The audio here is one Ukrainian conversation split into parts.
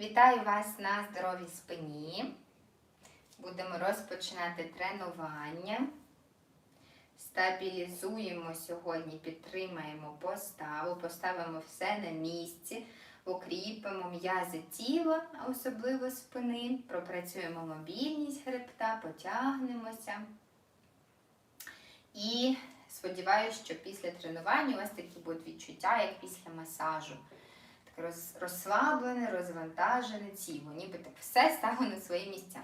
Вітаю вас на здоровій спині. Будемо розпочинати тренування. Стабілізуємо сьогодні, підтримаємо поставу, поставимо все на місці, укріпимо м'язи тіла, а особливо спини, пропрацюємо мобільність хребта, потягнемося. І сподіваюся, що після тренування у вас такі будуть відчуття, як після масажу. Розслаблене, розвантажене тіло, ніби так все стало на свої місця.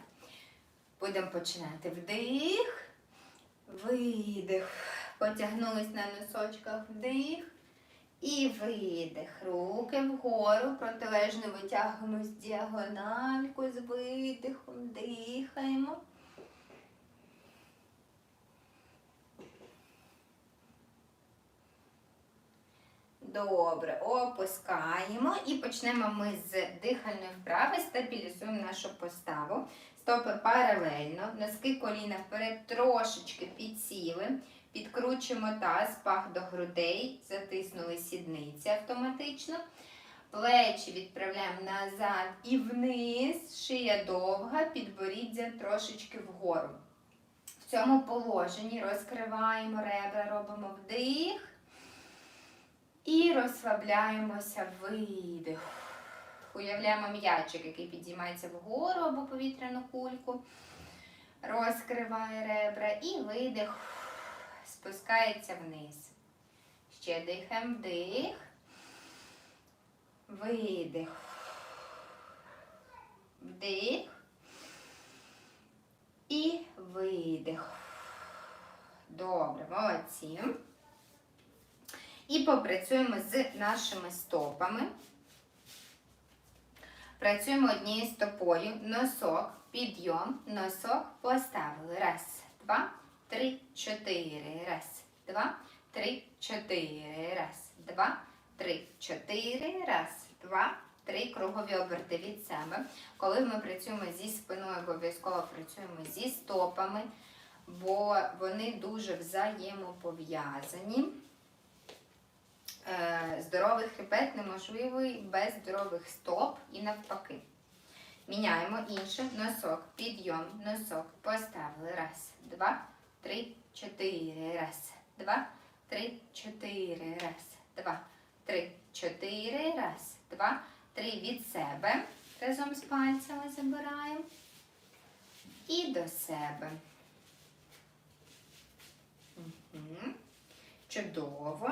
Будемо починати вдих, видих. Потягнулись на носочках вдих і видих. Руки вгору, протилежно витягуємо з діагональку з видихом, дихаємо. Добре, опускаємо і почнемо ми з дихальної вправи, стабілізуємо нашу поставу. Стопи паралельно, носки коліна вперед трошечки підсіли, підкручуємо таз, пах до грудей, затиснули сідниці автоматично. Плечі відправляємо назад і вниз, шия довга, підборіддя трошечки вгору. В цьому положенні розкриваємо ребра, робимо вдих. І розслабляємося видих. Уявляємо м'ячик, який підіймається вгору або повітряну кульку. Розкриває ребра і видих. Спускається вниз. Ще дихаємо вдих. Видих. Вдих. І видих. Добре, молодці. І попрацюємо з нашими стопами. Працюємо однією стопою. Носок, підйом, носок поставили. Раз, два, три, чотири. Раз, два, три, чотири. Раз, два, три, чотири. Раз, два, три. Кругові оберти від себе. Коли ми працюємо зі спиною, обов'язково працюємо зі стопами, бо вони дуже взаємопов'язані. Е, Здоровий хребет неможливий без здорових стоп і навпаки. Міняємо інше. Носок, підйом, носок. Поставили. Раз, два, три, чотири. Раз, два, три, чотири. Раз, два, три, чотири. Раз, два, три. Від себе. Разом з пальцями забираємо. І до себе. Мгм. Чудово.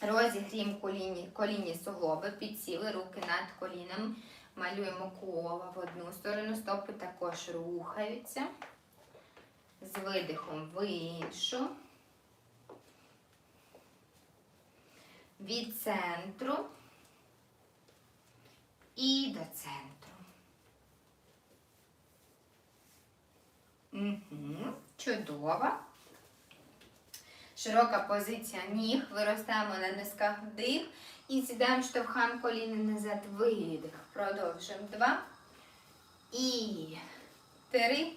Розігріємо коліні, колінні суглоби, підсіли руки над коліном, малюємо коло в одну сторону, стопи також рухаються. З видихом в іншу. Від центру і до центру. Угу. Чудово. Широка позиція ніг, виростаємо на низках вдих і сідаємо штовхаємо коліни назад, видих. Продовжуємо. Два. І три.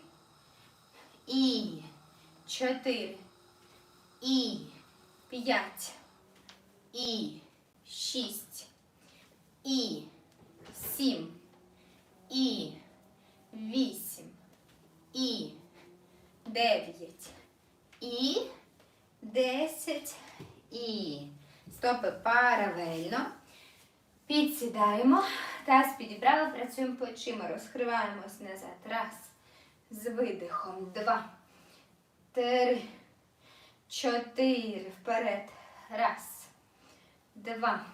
І чотири. І п'ять. І шість. І сім. І вісім. І дев'ять. І 10 і стопи паралельно. Підсідаємо. Таз працюємо плечима, розкриваємось назад. Раз. З видихом. Два. Три. Чотири. Вперед. Раз. Два.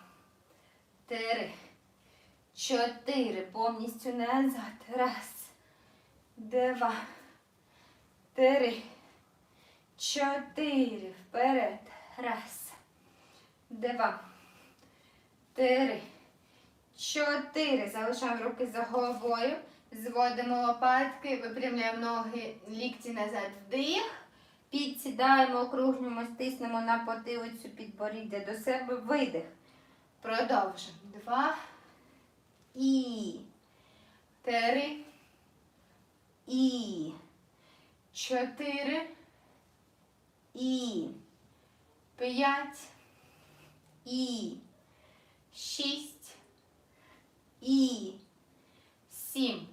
Три. Чотири. Повністю назад. Раз. Два. Три. Чотири. Вперед. Раз. Два. Три. Чотири. Залишаємо руки за головою. Зводимо лопатки, випрямляємо ноги, лікті назад вдих. Підсідаємо, округлюємо, стиснемо на потилицю підборіддя до себе. Видих. Продовжуємо. Два. І. Три. І. Чотири. І. П'ять. І. Шість. І. сім.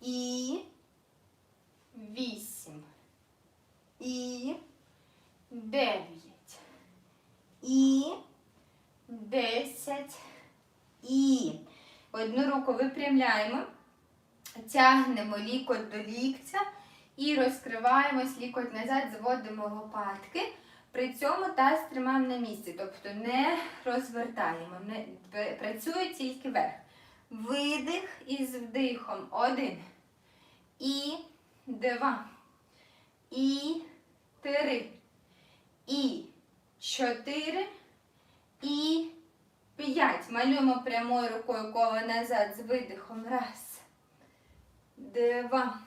І вісім. І дев'ять. І десять. І одну руку випрямляємо, тягнемо лікоть до ліктя і розкриваємось лікоть назад, зводимо лопатки. При цьому таз тримаємо на місці, тобто не розвертаємо, не працює тільки верх. Видих із вдихом. Один. І два. І три. І чотири. І п'ять. Малюємо прямою рукою коло назад з видихом. Раз. Два.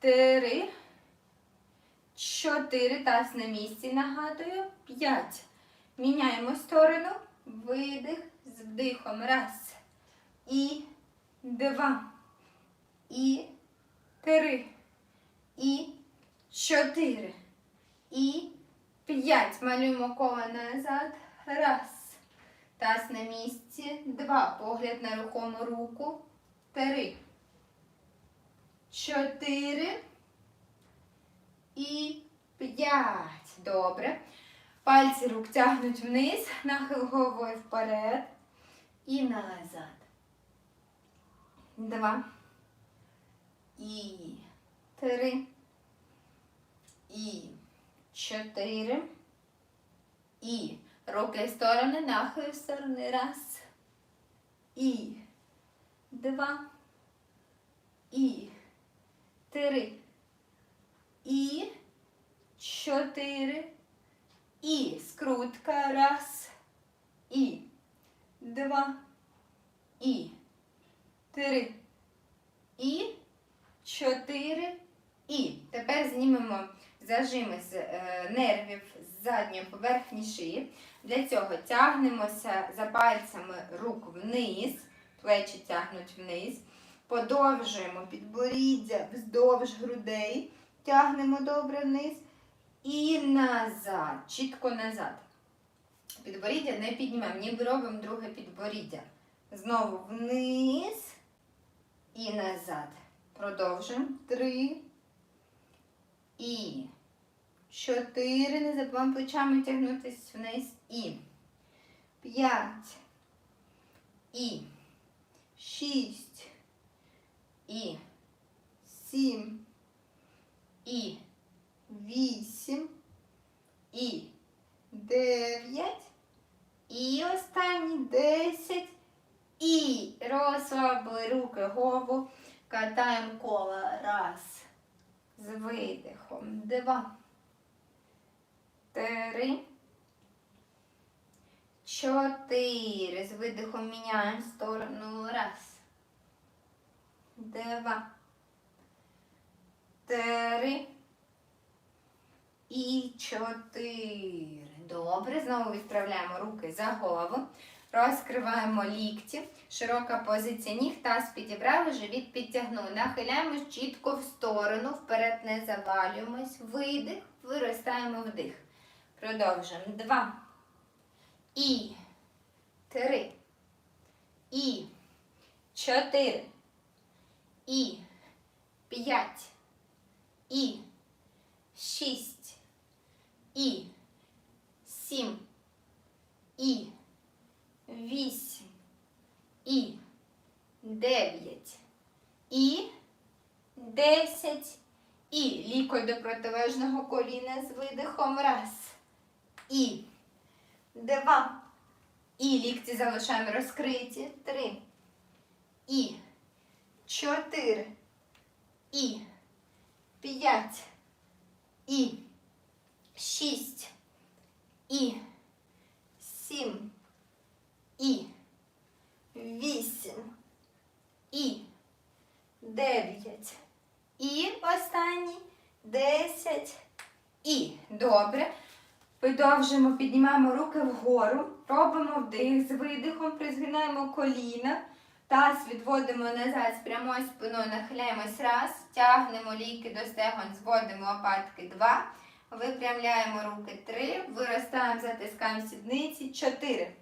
Три. Чотири. Таз на місці. Нагадую. П'ять. Міняємо сторону. Видих з вдихом. Раз. І два. І три. І чотири. І п'ять. Малюємо коло назад. Раз. Таз на місці. Два. Погляд на рухому руку. Три. Чотири. І п'ять. Добре. Пальці рук тягнуть вниз, нахил головою вперед і назад. Два. І три. І чотири. І руки в сторони, нахил в сторони. Раз. І два. І три. І чотири. І скрутка. Раз. І два. І три. І чотири. І. Тепер знімемо зажими з е, нервів з задньої поверхні шиї. Для цього тягнемося за пальцями рук вниз, плечі тягнуть вниз. Подовжуємо підборіддя вздовж грудей. Тягнемо добре вниз. І назад. Чітко назад. Підборіддя не піднімаємо, ніби робимо друге підборіддя. Знову вниз і назад. Продовжуємо. Три. І. Чотири. Не забуваємо плечами тягнутися вниз. І. П'ять. І. Шість. І. Сім. І. Вісім. І. Дев'ять. І останні десять. І розслабили руки, голову. Катаємо коло. Раз. З видихом. Два. Три. Чотири. З видихом міняємо сторону. Раз. Два. Три. І чотири. Добре. Знову відправляємо руки за голову. Розкриваємо лікті. Широка позиція ніг. Таз підібрали, живіт підтягнули. Нахиляємось чітко в сторону. Вперед не завалюємось. Видих. Виростаємо вдих. Продовжуємо. Два. І. Три. І. Чотири. І. П'ять. І. Шість. І. Сім. І. Вісім. І. Дев'ять. І. Десять. І. Лікоть до протилежного коліна з видихом. Раз. І. Два. І. Лікті залишаємо розкриті. Три. І. Чотири. І. П'ять. І. Шість. І. Сім. І. Вісім. І. Дев'ять. І останній. Десять. І. Добре. Видовжуємо, піднімаємо руки вгору. Робимо вдих з видихом, призгинаємо коліна. Таз відводимо назад з прямою спиною, нахиляємось раз, тягнемо ліки до стегон, зводимо лопатки два, випрямляємо руки три, виростаємо, затискаємо сідниці чотири.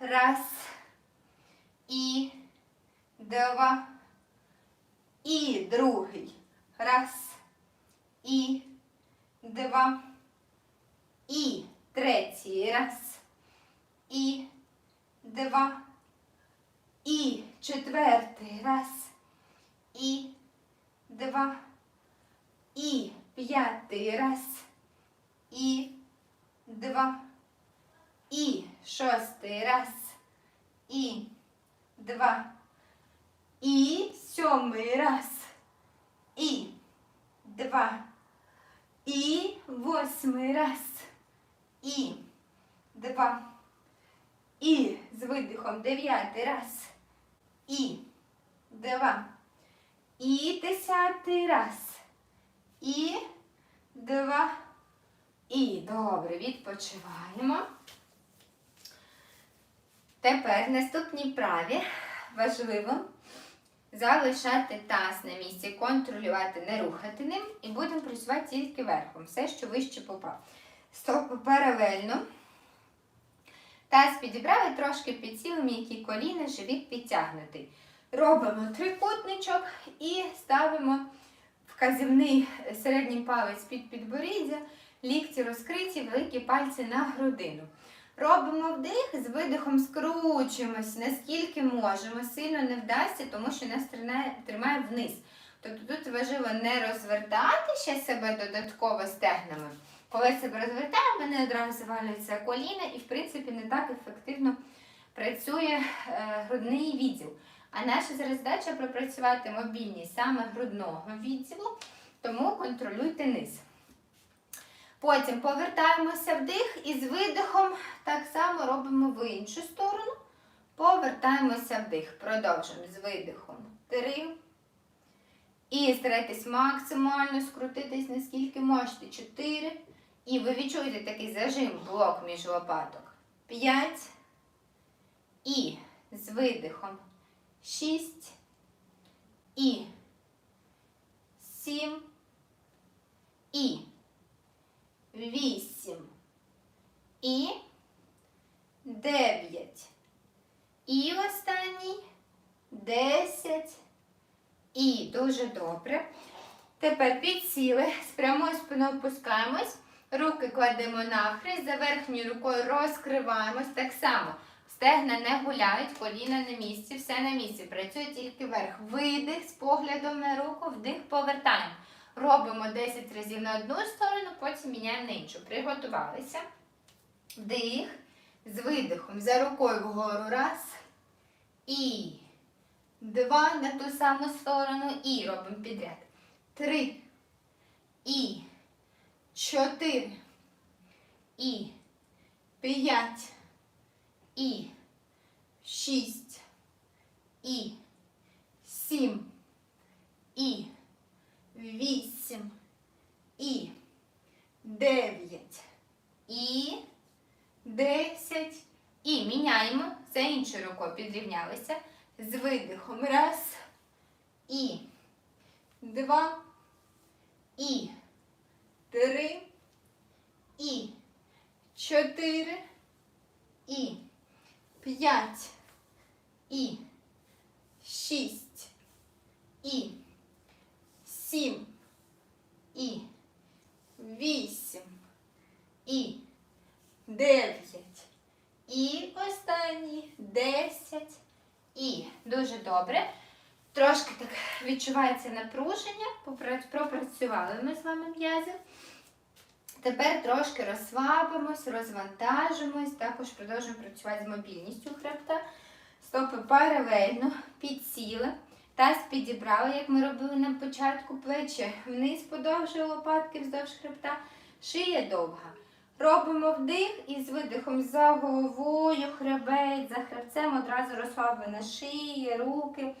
Раз, І. Два. І другий. Раз. І. Два. І третій. Раз. І. Два. І четвертий. Раз. І. Два. І п'ятий. Раз. І. Два. І шостий. Раз. І. Два. І сьомий раз. І. Два. І восьмий раз. І. Два. І з видихом дев'ятий раз. І. Два. І десятий раз. І. Два. І. Добре, відпочиваємо. Тепер наступній праві важливо залишати таз на місці, контролювати, не рухати ним і будемо працювати тільки верхом. Все, що вище попав. Стопи паралельно. Таз підібрали трошки під підсіли, м'які коліна, живіт підтягнутий. Робимо трикутничок і ставимо вказівний середній палець під підборіддя, лікті розкриті, великі пальці на грудину. Робимо вдих, з видихом скручуємось, наскільки можемо. Сильно не вдасться, тому що нас тримає вниз. Тобто тут важливо не розвертати ще себе додатково стегнами. Коли себе розвертаємо, вони одразу завалюються коліна і, в принципі, не так ефективно працює е, грудний відділ. А наша зараз задача пропрацювати мобільність саме грудного відділу, тому контролюйте низ. Потім повертаємося вдих і з видихом так само робимо в іншу сторону. Повертаємося вдих. Продовжуємо з видихом. Три. І старайтесь максимально скрутитись, наскільки можете. Чотири. І ви відчуєте такий зажим, блок між лопаток. П'ять. І з видихом. Шість. І. Сім. І вісім і дев'ять. І останній десять. І дуже добре. Тепер підсіли, з прямою спиною опускаємось, руки кладемо нахрест, за верхньою рукою розкриваємось. Так само. Стегна не гуляють, коліна на місці, все на місці. Працює тільки верх. Видих з поглядом на руку, вдих, повертаємо. Робимо 10 разів на одну сторону, потім міняємо на іншу. Приготувалися. Вдих. З видихом. За рукою вгору. Раз. І. Два на ту саму сторону. І робимо підряд. Три. І. Чотири. І. П'ять. І. Шість. І. Сім. І вісім і дев'ять і десять. І міняємо. Це іншою рукою підрівнялися. З видихом. Раз. І. Два. І. Три. І. Чотири. І. П'ять. І. Шість. І сім і вісім і дев'ять. І останній десять. І дуже добре. Трошки так відчувається напруження. Пропрацювали ми з вами м'язи. Тепер трошки розслабимось, розвантажимось, також продовжуємо працювати з мобільністю хребта. Стопи паралельно, підсіли. Таз підібрали, як ми робили на початку плечі. Вниз подовжує лопатки вздовж хребта. Шия довга. Робимо вдих і з видихом за головою, хребець, за хребцем одразу розслаблена шия, руки.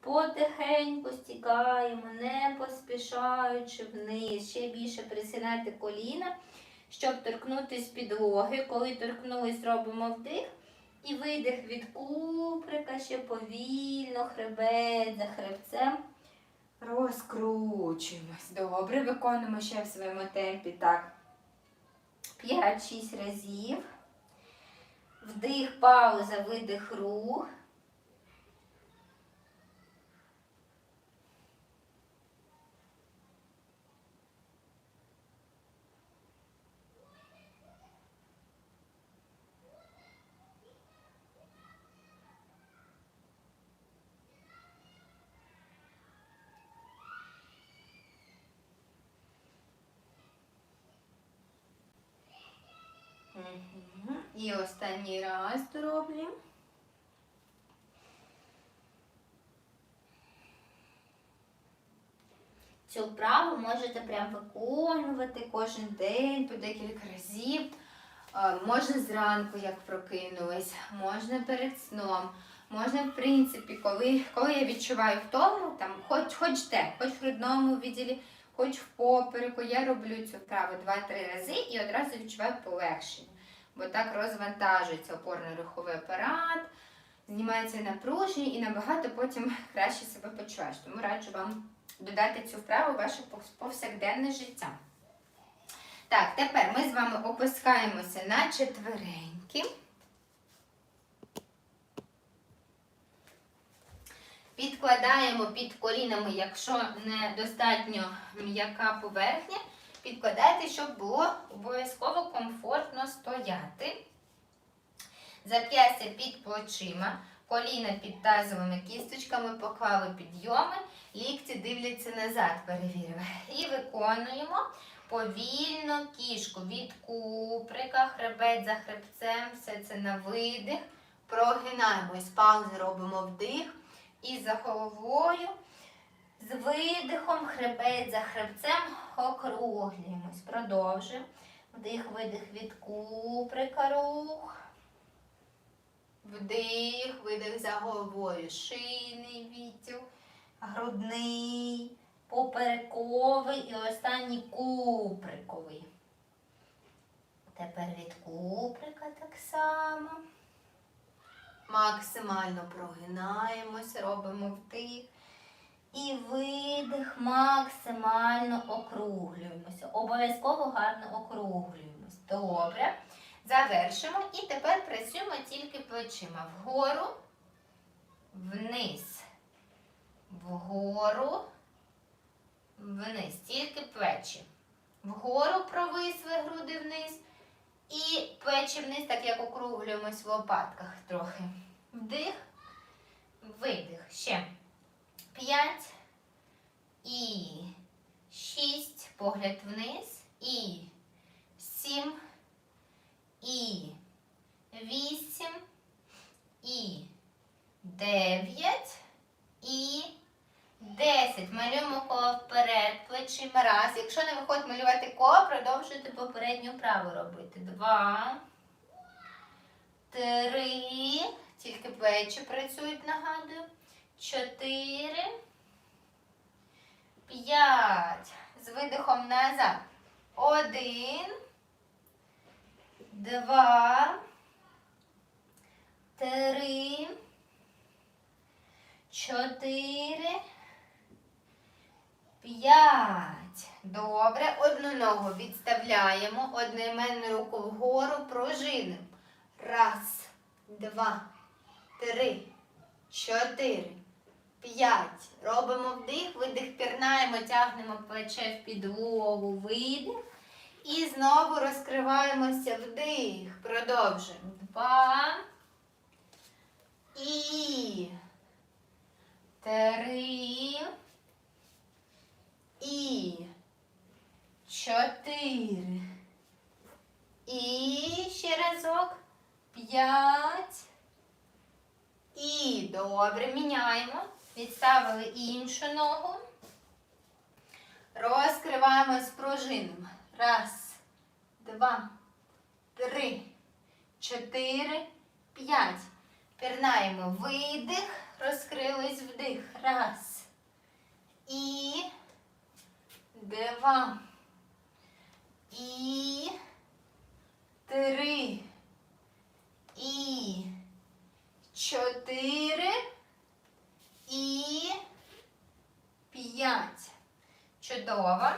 Потихеньку стікаємо, не поспішаючи вниз. Ще більше присинати коліна, щоб торкнутися підлоги. Коли торкнулись, робимо вдих. І видих від куприка ще повільно, хребет за хребцем. Розкручуємось. Добре, виконуємо ще в своєму темпі. Так. 5-6 разів. Вдих, пауза, видих, рух. І останній раз зроблю. Цю вправу можете прям виконувати кожен день по декілька разів. Е, Можна зранку, як прокинулись, можна перед сном. Можна, в принципі, коли, коли я відчуваю втому, там, хоч, хоч де, хоч в грудному відділі, хоч в попереку, я роблю цю вправу 2-3 рази і одразу відчуваю полегшення. Бо так розвантажується опорно-руховий апарат, знімається напруження і набагато потім краще себе почуваєш. Тому раджу вам додати цю вправу в ваше повсякденне життя. Так, тепер ми з вами опускаємося на четвереньки. Підкладаємо під колінами, якщо недостатньо м'яка поверхня, підкладайте, щоб було обов'язково комфортно стояти. Зап'ястя під плечима, коліна під тазовими кісточками, поклали підйоми, лікті дивляться назад, перевірили. І виконуємо повільно кішку від куприка, хребет за хребцем, все це на видих. Прогинаємось, паузи робимо вдих. І за головою, з видихом, хребет за хребцем, округлюємось. Продовжуємо. Вдих, видих від куприка рух. Вдих, видих за головою. Шийний відділ, грудний, поперековий і останній куприковий. Тепер від куприка так само. Максимально прогинаємось, робимо вдих. І видих максимально округлюємося. Обов'язково гарно округлюємось. Добре. Завершимо. І тепер працюємо тільки плечима. Вгору, вниз. Вгору, вниз. Тільки плечі. Вгору провисли груди вниз. І плечі вниз, так як округлюємось в лопатках трохи. Вдих, видих. Ще. П'ять. І шість. Погляд вниз. І сім. І вісім. І дев'ять. І десять. Малюємо коло вперед, плечима раз. Якщо не виходить малювати коло, продовжуйте попередню вправу робити. Два. Три. Тільки плечі працюють, нагадую. Чотири. П'ять. З видихом назад. Один. Два. Три. Чотири. П'ять. Добре. Одну ногу відставляємо. Одноіменну руку вгору пружинимо. Раз, два, три, чотири, п'ять. Робимо вдих, видих, пірнаємо, тягнемо плече в підлогу, видих. І знову розкриваємося вдих. Продовжуємо. Два. І. Три. І. Чотири. І ще разок. П'ять. І добре, міняємо. Відставили іншу ногу. Розкриваємо з пружинами. Раз, два, три, чотири, п'ять. Пірнаємо видих, розкрились вдих. Раз. І два. І три. І чотири. І п'ять. Чудово.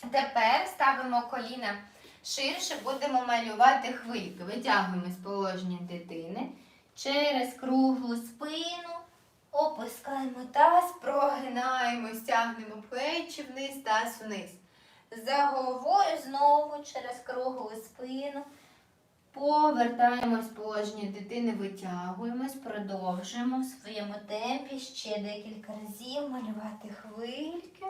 Тепер ставимо коліна ширше, будемо малювати хвильки. Витягуємо з положення дитини через круглу спину. Опускаємо таз, прогинаємо, стягнемо плечі вниз, таз вниз. За знову через круглу спину. Повертаємось в положення дитини, витягуємось, продовжуємо в своєму темпі ще декілька разів малювати хвильки.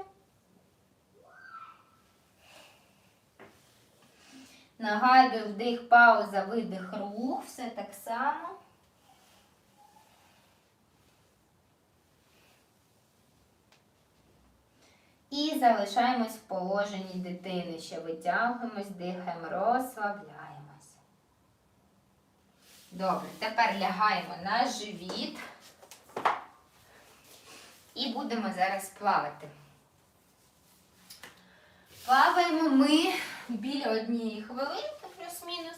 Нагадую, вдих, пауза, видих, рух. Все так само. І залишаємось в положенні дитини. Ще витягуємось, дихаємо, розслабляємось. Добре, тепер лягаємо на живіт. І будемо зараз плавати. Плаваємо ми біля однієї хвилинки, плюс-мінус.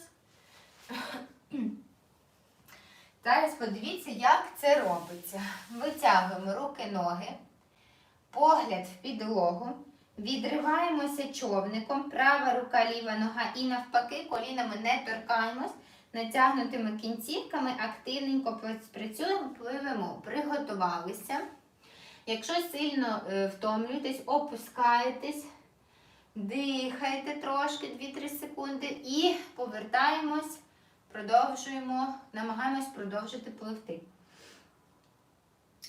Зараз подивіться, як це робиться. Витягуємо руки, ноги, погляд в підлогу, відриваємося човником, права рука, ліва нога і навпаки, колінами не торкаємось, натягнутими кінцівками активненько працюємо, пливемо, приготувалися. Якщо сильно е, втомлюєтесь, опускаєтесь, дихайте трошки 2-3 секунди і повертаємось, продовжуємо, намагаємось продовжити пливти.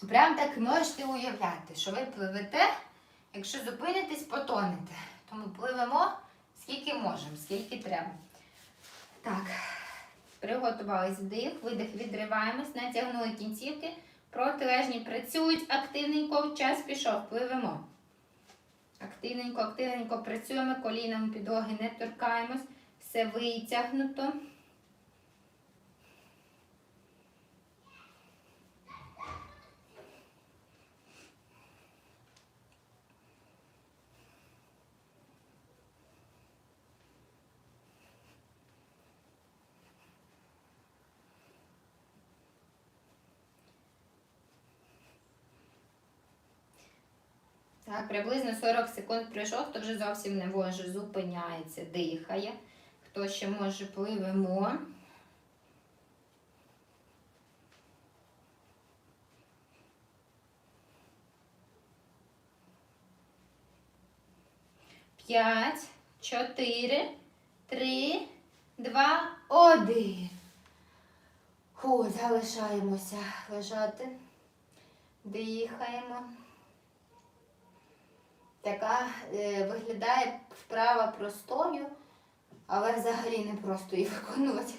Прям так можете уявляти, що ви пливете, якщо зупинитесь, потонете. Тому пливемо скільки можемо, скільки треба. Так, приготувались вдих, видих, відриваємось, натягнули кінцівки. Протилежні працюють активненько, час пішов, пливемо. Активненько, активненько працюємо, колінами підлоги не торкаємось, все витягнуто. Так, приблизно 40 секунд пройшов, хто вже зовсім не може, зупиняється, дихає. Хто ще може, пливемо. П'ять, чотири, три, два, один. Фу, залишаємося лежати. Дихаємо. Така е, виглядає вправа простою, але взагалі не просто її виконувати.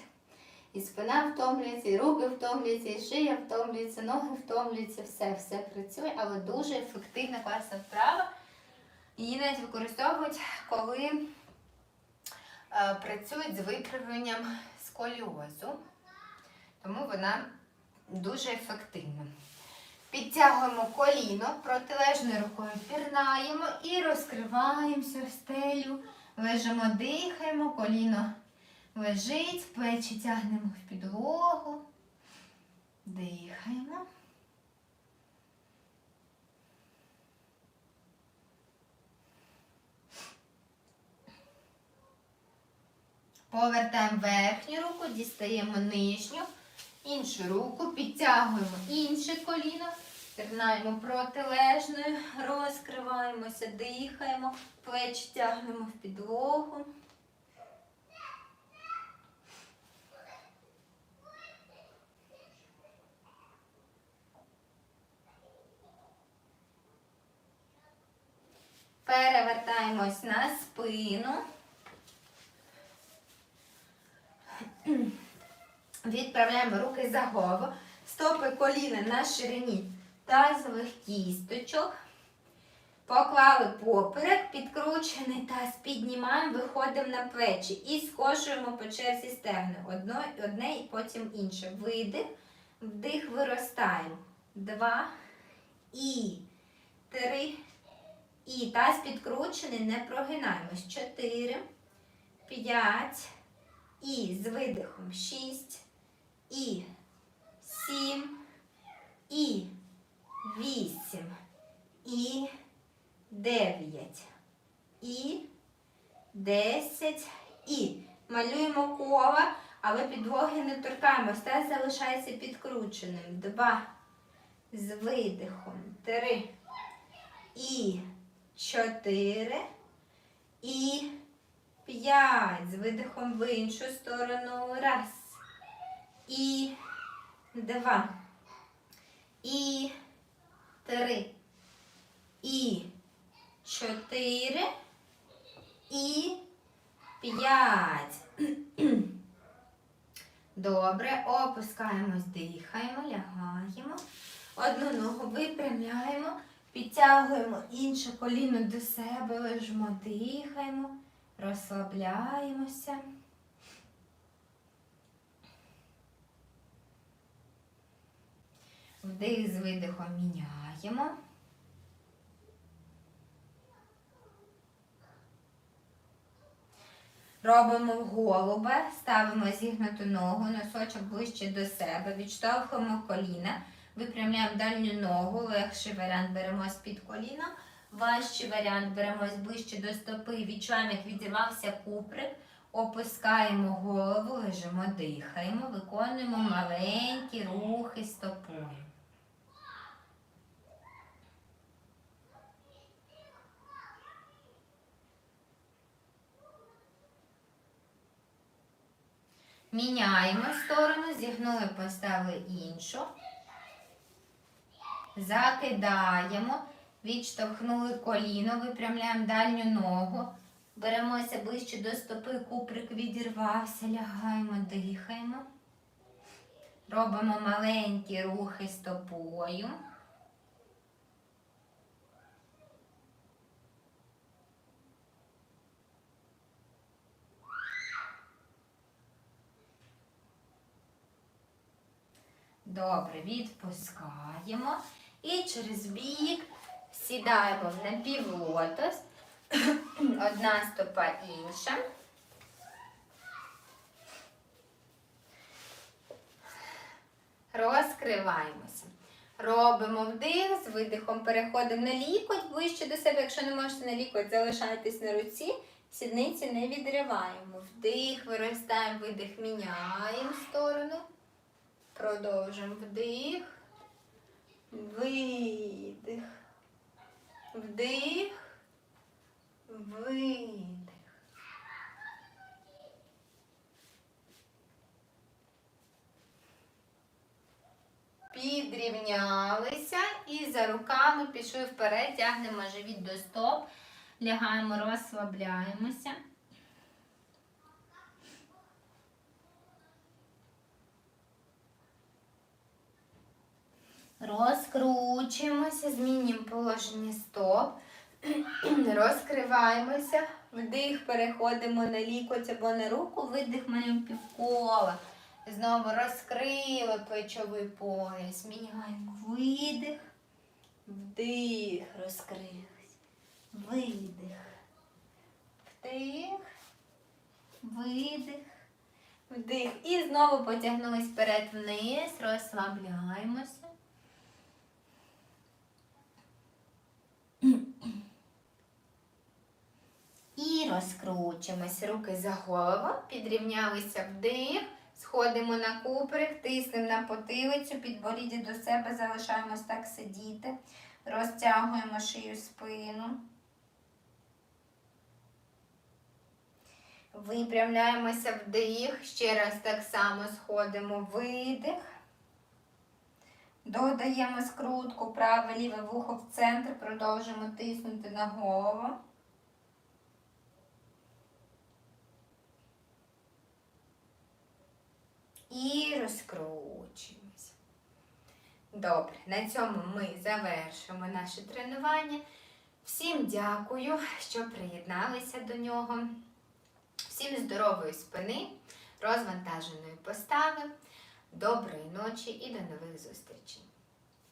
І спина втомлюється, і руки втомлюються, і шия втомлюється, ноги втомлюються, все, все працює, але дуже ефективна, класна вправа. Її навіть використовують, коли е, працюють з виправленням сколіозу. Тому вона дуже ефективна. Підтягуємо коліно, протилежною рукою пірнаємо і розкриваємося в стелю. Лежимо, дихаємо, коліно лежить, плечі тягнемо в підлогу. Дихаємо. Повертаємо верхню руку, дістаємо нижню. Іншу руку підтягуємо інше коліно, тернаємо протилежною, розкриваємося, дихаємо, плечі тягнемо в підлогу. Перевертаємось на спину. Відправляємо руки за голову, стопи коліна на ширині тазових кісточок. Поклали поперек, підкручений таз, піднімаємо, виходимо на плечі і скошуємо по черзі стегни. Одно, одне і потім інше. Видих, вдих, виростаємо. Два і три. І таз підкручений, не прогинаємось. Чотири, п'ять. І з видихом шість і сім, і вісім, і дев'ять, і десять, і малюємо кола, але підлоги не торкаємось. Та залишається підкрученим. Два. З видихом. Три. І чотири. І п'ять. З видихом в іншу сторону. Раз і два, і три, і чотири, і п'ять. Добре, опускаємось, дихаємо, лягаємо. Одну ногу випрямляємо, підтягуємо інше коліно до себе, лежимо, дихаємо, розслабляємося. Вдих з видихом міняємо. Робимо в голубе, ставимо зігнуту ногу, носочок ближче до себе, відштовхуємо коліна, випрямляємо дальню ногу, легший варіант беремо з-під коліна, важчий варіант беремо ближче до стопи, відчуваємо, як відірвався куприк, опускаємо голову, лежимо, дихаємо, виконуємо маленькі рухи стопою. Міняємо сторону, зігнули, поставили іншу. Закидаємо, відштовхнули коліно, випрямляємо дальню ногу. Беремося ближче до стопи, куприк відірвався, лягаємо, дихаємо. Робимо маленькі рухи стопою. Добре, відпускаємо. І через бік сідаємо в напівлотос. Одна стопа інша. Розкриваємося. Робимо вдих, з видихом переходимо на лікоть ближче до себе. Якщо не можете на лікоть, залишайтесь на руці, сідниці не відриваємо. Вдих, виростаємо, видих, міняємо сторону. Продовжуємо вдих, видих, вдих, видих. Підрівнялися і за руками пішли вперед, тягнемо живіт до стоп, лягаємо, розслабляємося. Розкручуємося, змінюємо положення стоп. Розкриваємося. Вдих, переходимо на лікоть або на руку, видих маємо півкола. Знову розкрили плечовий пояс. Міняємо видих, вдих, розкрились. Видих. Вдих, видих, вдих. І знову потягнулись вперед вниз, розслабляємося. Розкручуємось. Руки за голову, підрівнялися вдих, сходимо на куприк, тиснемо на потилицю, підборіддя до себе, залишаємось так сидіти, розтягуємо шию спину. Випрямляємося вдих, ще раз так само сходимо видих. Додаємо скрутку, праве ліве вухо в центр, продовжуємо тиснути на голову. І розкручуємося. Добре, на цьому ми завершимо наше тренування. Всім дякую, що приєдналися до нього. Всім здорової спини, розвантаженої постави. Доброї ночі і до нових зустрічей!